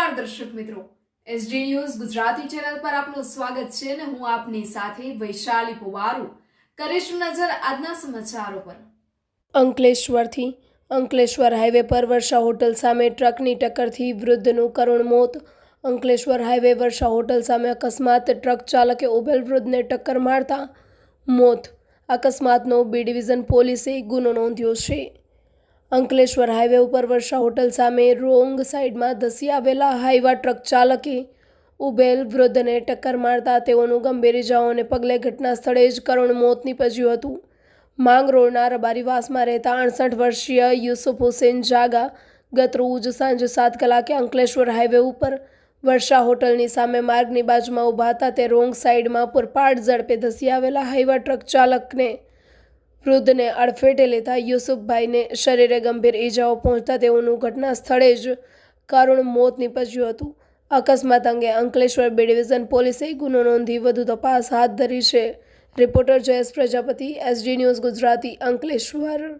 નમસ્કાર દર્શક મિત્રો. એસડી ન્યૂઝ ગુજરાતી ચેનલ પર આપનું સ્વાગત છે અને હું આપની સાથે વૈશાલી પુવારુ. કરીશું નજર આજના સમાચારો પર. અંકલેશ્વરથી, અંકલેશ્વર હાઈવે પર વર્ષા હોટલ સામે ટ્રકની ટક્કરથી વૃદ્ધનું કરુણ મોત. અંકલેશ્વર હાઈવે વર્ષા હોટલ સામે અકસ્માત ટ્રક ચાલકે ઉભેલ વૃદ્ધને ટક્કર મારતા મોત. અકસ્માતનો બી ડિવિઝન પોલીસે ગુનો નોંધ્યો છે. અંકલેશ્વર હાઈવે ઉપર વર્ષા હોટલ સામે રોંગ સાઈડમાં ધસી આવેલા હાઈવા ટ્રક ચાલકે ઉભેલ વૃદ્ધને ટક્કર મારતા તેઓનું ગંભીર ઇજાઓને પગલે ઘટના સ્થળે જ કરુણ મોત નીપજ્યું હતું. માંગ રોડના રબારીવાસમાં રહેતા અડસઠ વર્ષીય યુસુફ હુસેન જાગા ગત રોજ સાંજે સાત કલાકે અંકલેશ્વર હાઈવે ઉપર વર્ષા હોટલની સામે માર્ગની બાજુમાં ઊભા હતા. તે રોંગ સાઈડમાં પુરપાટ ઝડપે ધસી આવેલા હાઈવા ટ્રક ચાલકને વૃદ્ધને અડફેટે લેતા યુસુફભાઈને શરીરે ગંભીર ઈજાઓ પહોંચતા તેઓનું ઘટના સ્થળે જ કરુણ મોત નીપજ્યું હતું. અકસ્માત અંગે અંકલેશ્વર બી ડિવિઝન પોલીસે ગુનો નોંધી વધુ તપાસ હાથ ધરી છે. Reporter Jayesh Prajapati, SD news Gujarati Ankleshwar.